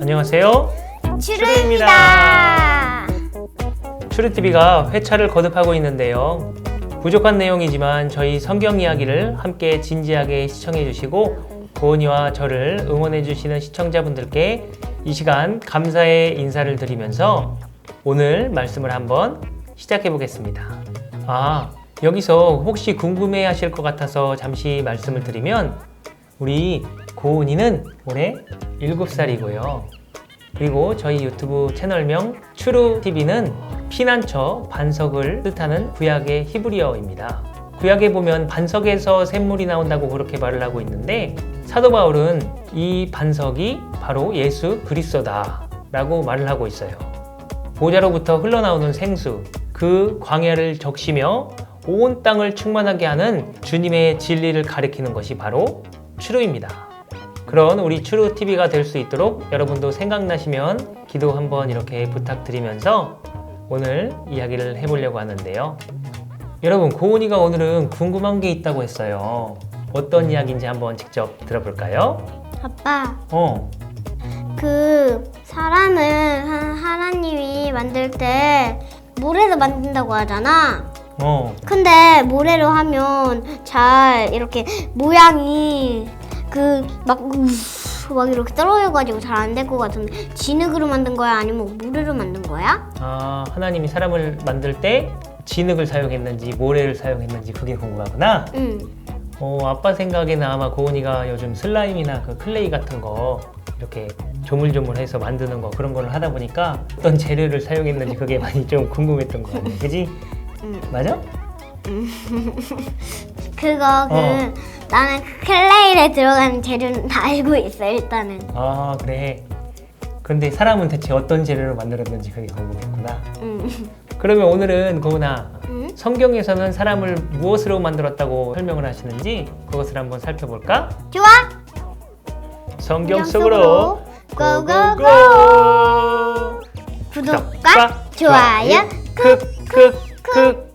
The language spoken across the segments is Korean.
안녕하세요. 추루입니다. 추루TV가 회차를 거듭하고 있는데요. 부족한 내용이지만 저희 성경 이야기를 함께 진지하게 시청해 주시고 고은이와 저를 응원해 주시는 시청자분들께 이 시간 감사의 인사를 드리면서 오늘 말씀을 한번 시작해 보겠습니다. 아, 여기서 혹시 궁금해 하실 것 같아서 잠시 말씀을 드리면 우리 고은이는 올해 7살이고요. 그리고 저희 유튜브 채널명 추루TV는 피난처 반석을 뜻하는 구약의 히브리어입니다. 구약에 보면 반석에서 샘물이 나온다고 그렇게 말을 하고 있는데 사도 바울은 이 반석이 바로 예수 그리스도다 라고 말을 하고 있어요. 보좌로부터 흘러나오는 생수, 그 광야를 적시며 온 땅을 충만하게 하는 주님의 진리를 가리키는 것이 바로 추루입니다. 그런 우리 추루 TV가 될 수 있도록 여러분도 생각나시면 기도 한번 이렇게 부탁드리면서 오늘 이야기를 해보려고 하는데요. 여러분, 고은이가 오늘은 궁금한 게 있다고 했어요. 어떤 이야기인지 한번 직접 들어볼까요? 아빠, 어, 그 사람을 하- 하나님이 만들 때 모래로 만든다고 하잖아. 어, 근데 모래로 하면 잘 이렇게 모양이 그막막 이렇게 떨어져가지고 잘 안 될 것 같은데 진흙으로 만든 거야 아니면 모래로 만든 거야? 아, 하나님이 사람을 만들 때 진흙을 사용했는지 모래를 사용했는지 그게 궁금하구나. 응. 어, 아빠 생각에는 아마 고은이가 요즘 슬라임이나 그 클레이 같은 거 이렇게 조물조물해서 만드는 거 그런 거를 하다 보니까 어떤 재료를 사용했는지 그게 많이 좀 궁금했던 거 같네. 그지? 응. 맞아? 그거 그 어. 나는 그 클레이에 들어가는 재료는 다 알고 있어 일단은. 아, 그래. 그런데 사람은 대체 어떤 재료를 만들었는지 그게 궁금했구나. 응. 그러면 오늘은 고은아, 응? 성경에서는 사람을 무엇으로 만들었다고 설명을 하시는지 그것을 한번 살펴볼까? 좋아. 성경 속으로 고고고. 구독과 좋아요 크크크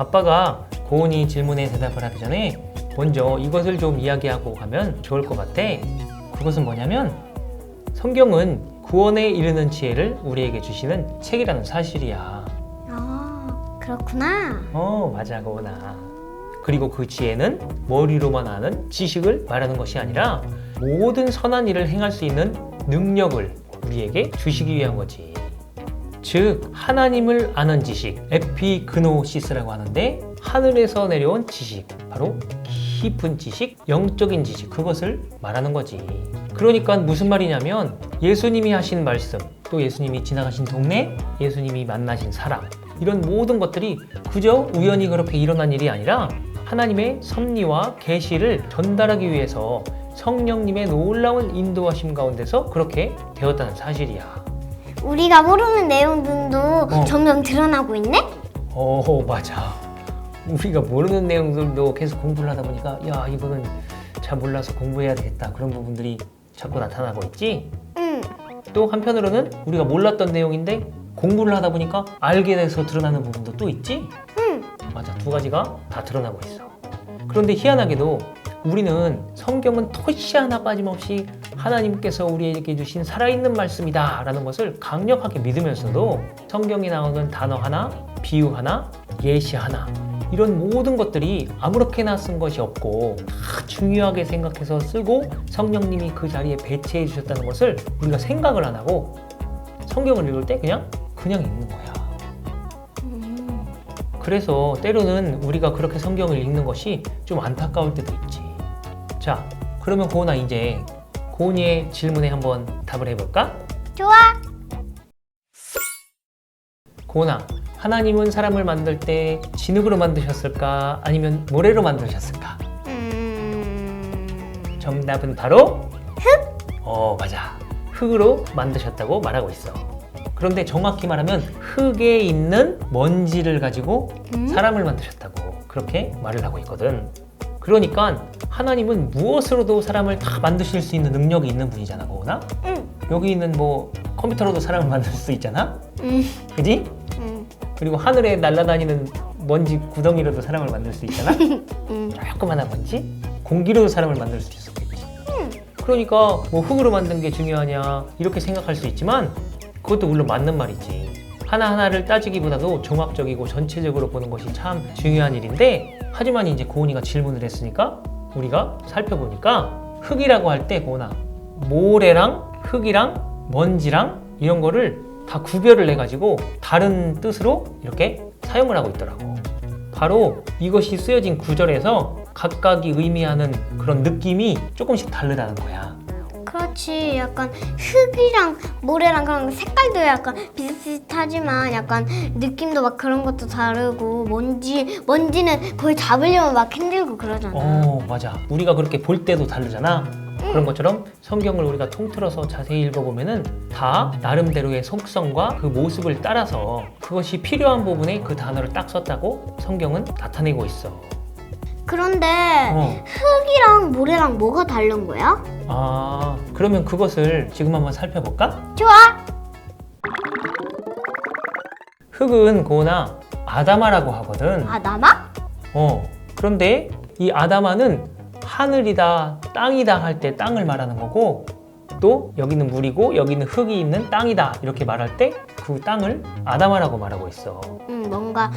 아빠가 고은이 질문에 대답을 하기 전에 먼저 이것을 좀 이야기하고 가면 좋을 것 같아. 그것은 뭐냐면 성경은 구원에 이르는 지혜를 우리에게 주시는 책이라는 사실이야. 아 그렇구나. 어, 맞아, 고은아. 그리고 그 지혜는 머리로만 아는 지식을 말하는 것이 아니라 모든 선한 일을 행할 수 있는 능력을 우리에게 주시기 위한 거지. 즉, 하나님을 아는 지식, 에피그노시스라고 하는데 하늘에서 내려온 지식, 바로 깊은 지식, 영적인 지식, 그것을 말하는 거지. 그러니까 무슨 말이냐면 예수님이 하신 말씀, 또 예수님이 지나가신 동네, 예수님이 만나신 사람, 이런 모든 것들이 그저 우연히 그렇게 일어난 일이 아니라 하나님의 섭리와 계시를 전달하기 위해서 성령님의 놀라운 인도하심 가운데서 그렇게 되었다는 사실이야. 우리가 모르는 내용들도 어. 점점 드러나고 있네. 어, 맞아. 우리가 모르는 내용들도 계속 공부를 하다 보니까 야, 이거는 잘 몰라서 공부해야 되겠다. 그런 부분들이 자꾸 나타나고 있지. 응. 또 한편으로는 우리가 몰랐던 내용인데 공부를 하다 보니까 알게 돼서 드러나는 부분도 또 있지? 응. 맞아. 두 가지가 다 드러나고 있어. 그런데 희한하게도 우리는 성경은 토시 하나 빠짐없이 하나님께서 우리에게 주신 살아있는 말씀이다 라는 것을 강력하게 믿으면서도 성경에 나오는 단어 하나, 비유 하나, 예시 하나 이런 모든 것들이 아무렇게나 쓴 것이 없고 다 중요하게 생각해서 쓰고 성령님이 그 자리에 배치해 주셨다는 것을 우리가 생각을 안 하고 성경을 읽을 때 그냥 그냥 읽는 거야. 그래서 때로는 우리가 그렇게 성경을 읽는 것이 좀 안타까울 때도 있지. 자, 그러면 고은아 이제 고은이의 질문에 한번 답을 해볼까? 좋아. 고은아, 하나님은 사람을 만들 때 진흙으로 만드셨을까? 아니면 모래로 만드셨을까? 음. 정답은 바로 흙. 어, 맞아. 흙으로 만드셨다고 말하고 있어. 그런데 정확히 말하면 흙에 있는 먼지를 가지고 음? 사람을 만드셨다고 그렇게 말을 하고 있거든. 그러니까 하나님은 무엇으로도 사람을 다 만드실 수 있는 능력이 있는 분이잖아, 고은아. 응. 여기 있는 뭐 컴퓨터로도 사람을 만들 수 있잖아, 응. 그지? 응. 그리고 하늘에 날아다니는 먼지 구덩이로도 사람을 만들 수 있잖아. 음. 조그만한 먼지 공기로도 사람을 만들 수 있었겠지. 그러니까 뭐 흙으로 만든 게 중요하냐 이렇게 생각할 수 있지만 그것도 물론 맞는 말이지. 하나하나를 따지기보다도 종합적이고 전체적으로 보는 것이 참 중요한 일인데 하지만 이제 고은이가 질문을 했으니까 우리가 살펴보니까 흙이라고 할 때 고은아 모래랑 흙이랑 먼지랑 이런 거를 다 구별을 해가지고 다른 뜻으로 이렇게 사용을 하고 있더라고. 바로 이것이 쓰여진 구절에서 각각이 의미하는 그런 느낌이 조금씩 다르다는 거야. 그렇지. 약간 흙이랑 모래랑 그런 색깔도 약간 비슷비슷하지만 약간 느낌도 막 그런 것도 다르고 먼지 먼지는 거의 잡으려면 막 힘들고 그러잖아. 어, 맞아. 우리가 그렇게 볼 때도 다르잖아. 그런 것처럼 성경을 우리가 통틀어서 자세히 읽어보면은 다 나름대로의 속성과 그 모습을 따라서 그것이 필요한 부분에 그 단어를 딱 썼다고 성경은 나타내고 있어. 그런데 어. 흙이랑 모래랑 뭐가 다른 거야? 아, 그러면 그것을 지금 한번 살펴볼까? 좋아. 흙은 고나 아다마라고 하거든. 아 나마? 어. 그런데 이 아다마는 하늘이다, 땅이다 할 때 땅을 말하는 거고 또 여기는 물이고 여기는 흙이 있는 땅이다 이렇게 말할 때 그 땅을 아다마라고 말하고 있어. 응 뭔가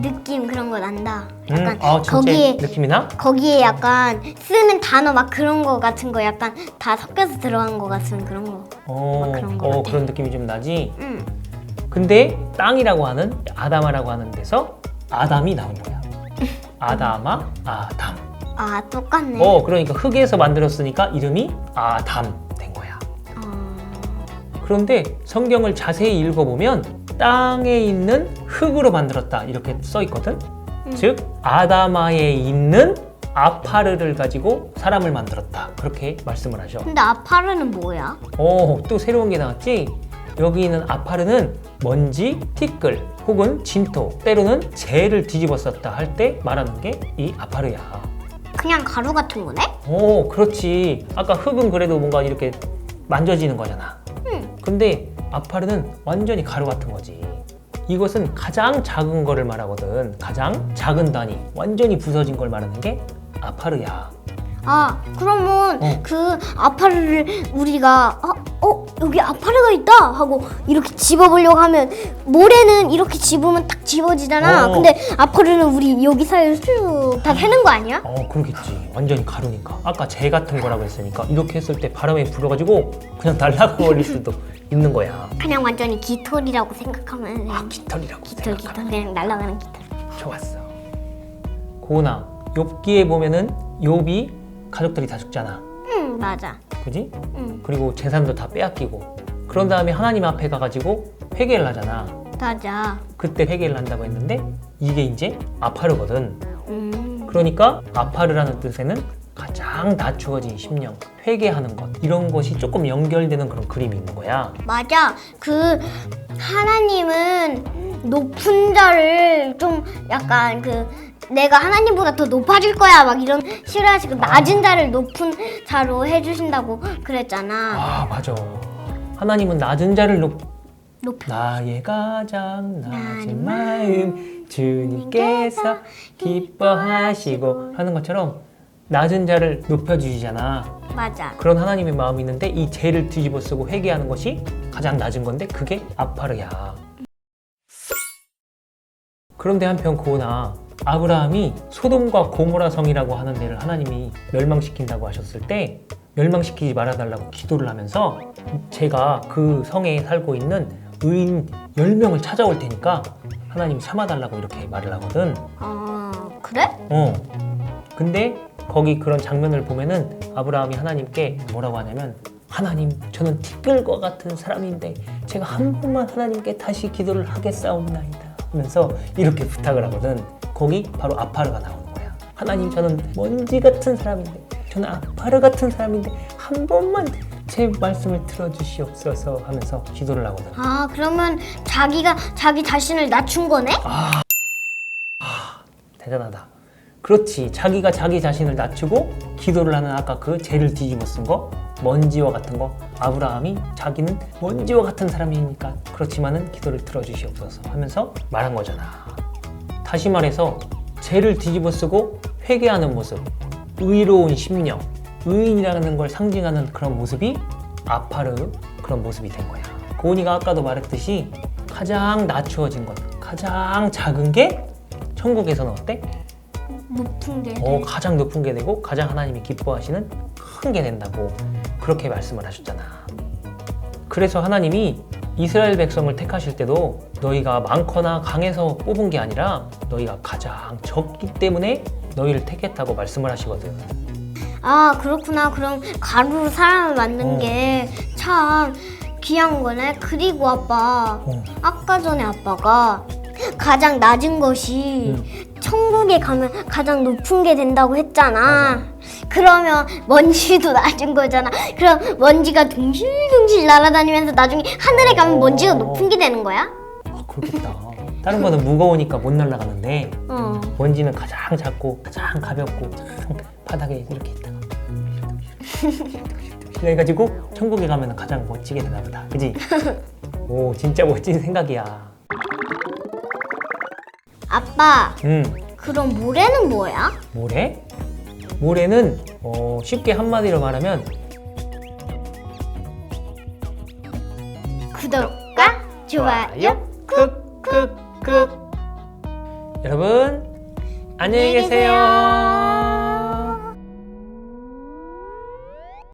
느낌 그런 거 난다. 약간 음, 아, 진짜 거기에 느낌이 나? 거기에 약간 쓰는 단어 막 그런 거 같은 거 약간 다 섞여서 들어간 거 같은 그런 거. 어, 막 그런 거 어 같아. 그런 느낌이 좀 나지. 응. 근데 땅이라고 하는 아다마라고 하는 데서 아담이 나온 거야. 아다마, 아담. 아 똑같네. 어, 그러니까 흙에서 만들었으니까 이름이 아담 그런데 성경을 자세히 읽어보면 땅에 있는 흙으로 만들었다 이렇게 써 있거든. 음. 즉 아다마에 있는 아파르를 가지고 사람을 만들었다 그렇게 말씀을 하죠. 근데 아파르는 뭐야? 오, 또 새로운 게 나왔지? 여기 있는 아파르는 먼지, 티끌 혹은 진토 때로는 재를 뒤집어 썼다 할 때 말하는 게 이 아파르야. 그냥 가루 같은 거네? 오, 그렇지. 아까 흙은 그래도 뭔가 이렇게 만져지는 거잖아. 응. 근데 아파르는 완전히 가루 같은 거지. 이것은 가장 작은 거를 말하거든. 가장 작은 단위, 완전히 부서진 걸 말하는 게 아파르야. 아 그러면 어. 그 아파르를 우리가 어, 어 여기 아파르가 있다 하고 이렇게 집어보려고 하면 모래는 이렇게 집으면 딱 집어지잖아. 어. 근데 아파르는 우리 여기 사이에 쑥다 캐는 거 아니야? 어, 그러겠지. 완전히 가루니까. 아까 재 같은 거라고 했으니까 이렇게 했을 때 바람에 불어가지고 그냥 날아가 버릴 수도 있는 거야. 그냥 완전히 깃털이라고 생각하면 아, 깃털이라고 깃털 생각하면 깃털 그냥 날아가는 깃털. 좋았어. 고나 욥기에 보면은 욥이 가족들이 다 죽잖아. 응 맞아. 그지? 응 그리고 재산도 다 빼앗기고 그런 다음에 하나님 앞에 가가지고 회개를 하잖아. 맞아. 그때 회개를 한다고 했는데 이게 이제 아파르거든. 음 그러니까 아파르라는 뜻에는 가장 낮추어진 심령, 회개하는 것 이런 것이 조금 연결되는 그런 그림이 있는 거야. 맞아. 그 하나님은 높은 자를 좀 약간 그 내가 하나님보다 더 높아질 거야 막 이런 싫어하시고 낮은 자를 높은 자로 해주신다고 그랬잖아. 아 맞아. 하나님은 낮은 자를 높 높여. 나의 가장 낮은 낮은 마음 주님께서 기뻐하시고 하는 것처럼 낮은 자를 높여주시잖아. 맞아. 그런 하나님의 마음이 있는데 이 죄를 뒤집어 쓰고 회개하는 것이 가장 낮은 건데 그게 아파르야. 그런데 한편 고나 아 브라함이 소돔과 고모라 성이라고 하는 데를 하나님이 멸망시킨다고 하셨을 때 멸망시키지 말아달라고 기도를 하면서 제가 그 성에 살고 있는 의인 10명을 찾아올 테니까 하나님 참아달라고 이렇게 말을 하거든. 어 그래? 어. 근데 거기 그런 장면을 보면은 아브라함이 하나님께 뭐라고 하냐면 하나님 저는 티끌과 같은 사람인데 제가 한 번만 하나님께 다시 기도를 하겠사옵나이다 하면서 이렇게 부탁을 하거든 거기 바로 아파르가 나오는 거야 하나님 저는 먼지 같은 사람인데 저는 아파르 같은 사람인데 한 번만 제 말씀을 들어주시옵소서 하면서 기도를 하거든 아 그러면 자기가 자기 자신을 낮춘 거네? 대단하다. 그렇지. 자기가 자기 자신을 낮추고 기도를 하는 아까 그 죄를 뒤집어 쓴 거, 먼지와 같은 거. 아브라함이 자기는 먼지와 같은 사람이니까 그렇지만은 기도를 들어주시옵소서 하면서 말한 거잖아. 다시 말해서 죄를 뒤집어 쓰고 회개하는 모습, 의로운 심령, 의인이라는 걸 상징하는 그런 모습이 아파르 그런 모습이 된 거야. 고은이가 아까도 말했듯이 가장 낮추어진 것, 가장 작은 게 천국에서는 어때? 높은 게. 어, 가장 높은 게 되고 가장 하나님이 기뻐하시는 큰 게 된다고 그렇게 말씀을 하셨잖아. 그래서 하나님이 이스라엘 백성을 택하실 때도 너희가 많거나 강해서 뽑은 게 아니라 너희가 가장 적기 때문에 너희를 택했다고 말씀을 하시거든. 아 그렇구나. 그럼 가루로 사람을 만든 어. 게 참 귀한 거네. 그리고 아빠 어. 아까 전에 아빠가 가장 낮은 것이 천국에 가면 가장 높은 게 된다고 했잖아. 그러면 먼지도 낮은 거잖아. 그럼 먼지가 둥실둥실 날아다니면서 나중에 하늘에 가면 어. 먼지가 높은 게 되는 거야? 아, 그렇겠다. 다른 거는 무거우니까 못 날아가는데 어. 먼지는 가장 작고 가장 가볍고 가장 바닥에 이렇게 있다가 그래가지고 천국에 가면 가장 멋지게 되나 보다. 그지? 오 진짜 멋진 생각이야. 아빠, 음. 그럼 모래는 뭐야? 모래? 모래는 어, 쉽게 한마디로 말하면 구독과 좋아요. 쿡쿡쿡 여러분 안녕히 계세요.